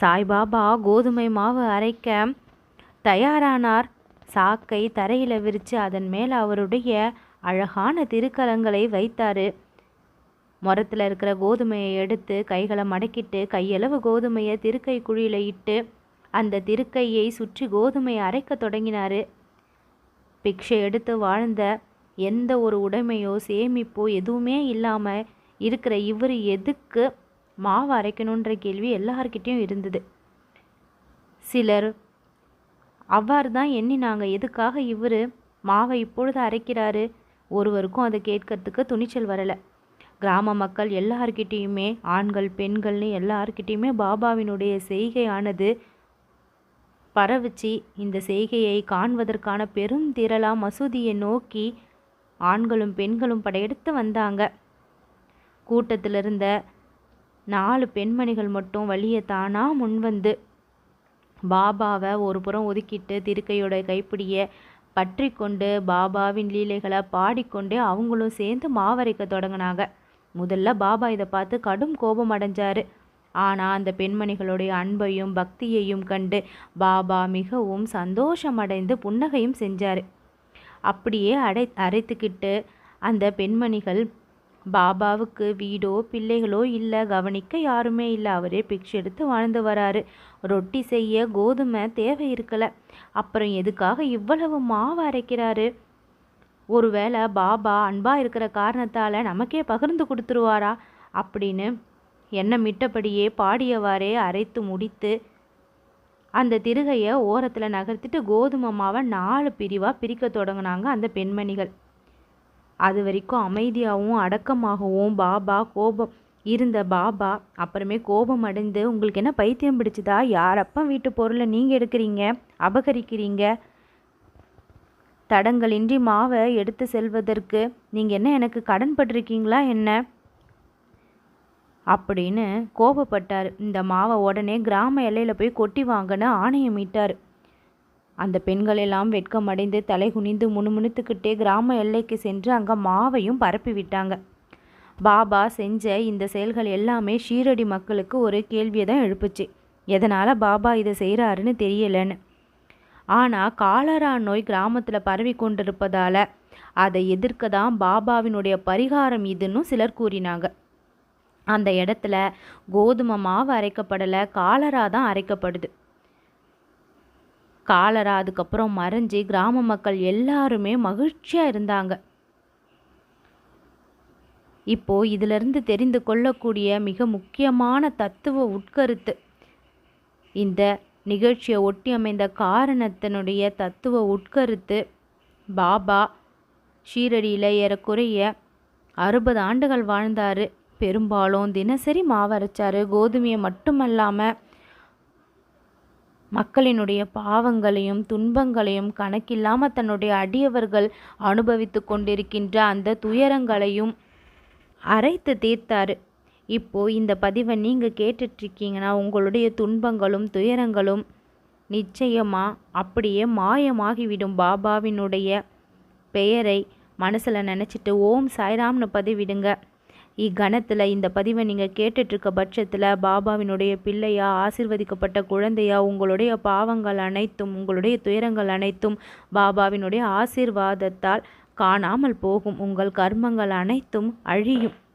சாய்பாபா கோதுமை மாவு அரைக்க தயாரானார். சாக்கை தரையில் விரித்து அதன் மேல் அவருடைய அழகான திருக்கலங்களை வைத்தார். மரத்தில் இருக்கிற கோதுமையை எடுத்து கைகளை மடக்கிட்டு கையளவு கோதுமையை திருக்கை குழியில் இட்டு அந்த திருக்கையை சுற்றி கோதுமையை அரைக்க தொடங்கினார். பிக்ஷை எடுத்து வாழ்ந்த எந்த ஒரு உடைமையோ சேமிப்போ எதுவுமே இல்லாமல் இருக்கிற இவர் எதுக்கு மாவு அரைக்கணுன்ற கேள்வி எல்லார்கிட்டேயும் இருந்தது. சிலர் அவ்வாறு தான் எண்ணினாங்க எதுக்காக இவர் மாவை இப்பொழுது அரைக்கிறாரு? ஒருவருக்கும் அதை கேட்கறதுக்கு துணிச்சல் வரலை. கிராம மக்கள் எல்லார்கிட்டேயுமே ஆண்கள் பெண்கள்னு எல்லார்கிட்டேயுமே பாபாவினுடைய செய்கையானது பரவிச்சு. இந்த செய்கையை காண்பதற்கான பெரும் திரளாக மசூதியை நோக்கி ஆண்களும் பெண்களும் படையெடுத்து வந்தாங்க. கூட்டத்தில் இருந்த நாலு பெண்மணிகள் மட்டும் வழியை தானா முன்வந்து பாபாவை ஒரு புறம் ஒதுக்கிட்டு திருக்கையோட கைப்பிடியை பற்றி கொண்டு பாபாவின் லீலைகளை பாடிக்கொண்டே அவங்களும் சேர்ந்து மாவரைக்க தொடங்கினாங்க. முதல்ல பாபா இதை பார்த்து கடும் கோபம் அடைஞ்சாரு. ஆனால் அந்த பெண்மணிகளுடைய அன்பையும் பக்தியையும் கண்டு பாபா மிகவும் சந்தோஷமடைந்து புன்னகையும் செஞ்சார். அப்படியே அடை அரைத்துக்கிட்டு அந்த பெண்மணிகள் பாபாவுக்கு வீடோ பிள்ளைகளோ இல்லை கவனிக்க யாருமே இல்லை. அவரே பிக்ஷை எடுத்து வாழ்ந்து வராரு. ரொட்டி செய்ய கோதுமை தேவை இருக்கலை. அப்புறம் எதுக்காக இவ்வளவு மாவு அரைக்கிறாரு? ஒருவேளை பாபா அன்பாக இருக்கிற காரணத்தால் நமக்கே பகிர்ந்து கொடுத்துருவாரா? அப்படின்னு எண்ணமிட்டபடியே பாடியவாறே அரைத்து முடித்து அந்த திருகையை ஓரத்தில் நகர்த்திட்டு கோதுமை மாவை நாலு பிரிவாக பிரிக்க தொடங்கினாங்க அந்த பெண்மணிகள். அது வரைக்கும் அமைதியாகவும் அடக்கமாகவும் பாபா கோபம் இருந்த பாபா அப்புறமே கோபம் அடைந்து உங்களுக்கு என்ன பைத்தியம் பிடிச்சதா? யாரப்பா வீட்டு பொருளை நீங்கள் எடுக்கிறீங்க? அபகரிக்கிறீங்க? தடங்களின்றி மாவை எடுத்து செல்வதற்கு நீங்கள் என்ன எனக்கு கடன் பட்டிருக்கீங்களா? என்ன? அப்படின்னு கோபப்பட்டார். இந்த மாவை உடனே கிராம எல்லையில் போய் கொட்டி வாங்கன்னு ஆணையமிட்டார் அந்த பெண்கள் எல்லாம் வெட்கமடைந்து தலை குனிந்து முணுமுணுத்துக்கிட்டே கிராம எல்லைக்கு சென்று அங்கே மாவையும் பரப்பி விட்டாங்க பாபா செஞ்ச இந்த செயல்கள் எல்லாமே ஷீரடி மக்களுக்கு ஒரு கேள்வியை தான் எழுப்புச்சு. எதனால் பாபா இதை செய்கிறாருன்னு தெரியலன்னு. ஆனால் காலரா நோய் கிராமத்தில் பரவி கொண்டிருப்பதால் அதை எதிர்க்க தான் பாபாவினுடைய பரிகாரம் இதுன்னு சிலர் கூறினாங்க. அந்த இடத்துல கோதுமை மாவு அரைக்கப்படலை காலரா தான் அரைக்கப்படுது. காலரா அதுக்கப்புறம் மறைஞ்சு கிராம மக்கள் எல்லாருமே மகிழ்ச்சியாக இருந்தாங்க. இப்போ இதிலிருந்து தெரிந்து கொள்ளக்கூடிய மிக முக்கியமான தத்துவ உட்கருத்து. இந்த நிகழ்ச்சியை ஒட்டி அமைந்த காரணத்தினுடைய தத்துவ உட்கருத்து பாபா ஷீரடியில் ஏறக்குறைய அறுபது ஆண்டுகள் வாழ்ந்தார். பெரும்பாலும் தினசரி மாவரைச்சார். கோதுமையை மட்டுமல்லாமல் மக்களினுடைய பாவங்களையும் துன்பங்களையும் கணக்கில்லாமல் தன்னுடைய அடியவர்கள் அனுபவித்து கொண்டிருக்கின்ற அந்த துயரங்களையும் அரைத்து தீர்த்தார். இப்போது இந்த பதிவை நீங்கள் கேட்டுட்ருக்கீங்கன்னா உங்களுடைய துன்பங்களும் துயரங்களும் நிச்சயமாக அப்படியே மாயமாகிவிடும். பாபாவினுடைய பெயரை மனசில் நினச்சிட்டு ஓம் சாய்ராம்னு பதிவிடுங்க. இக்கணத்தில் இந்த பதிவை நீங்கள் கேட்டுட்ருக்க பட்சத்தில் பாபாவினுடைய பிள்ளையா ஆசிர்வதிக்கப்பட்ட குழந்தையா உங்களுடைய பாவங்கள் அனைத்தும் உங்களுடைய துயரங்கள் அனைத்தும் பாபாவினுடைய ஆசீர்வாதத்தால் காணாமல் போகும். உங்கள் கர்மங்கள் அனைத்தும் அழியும்.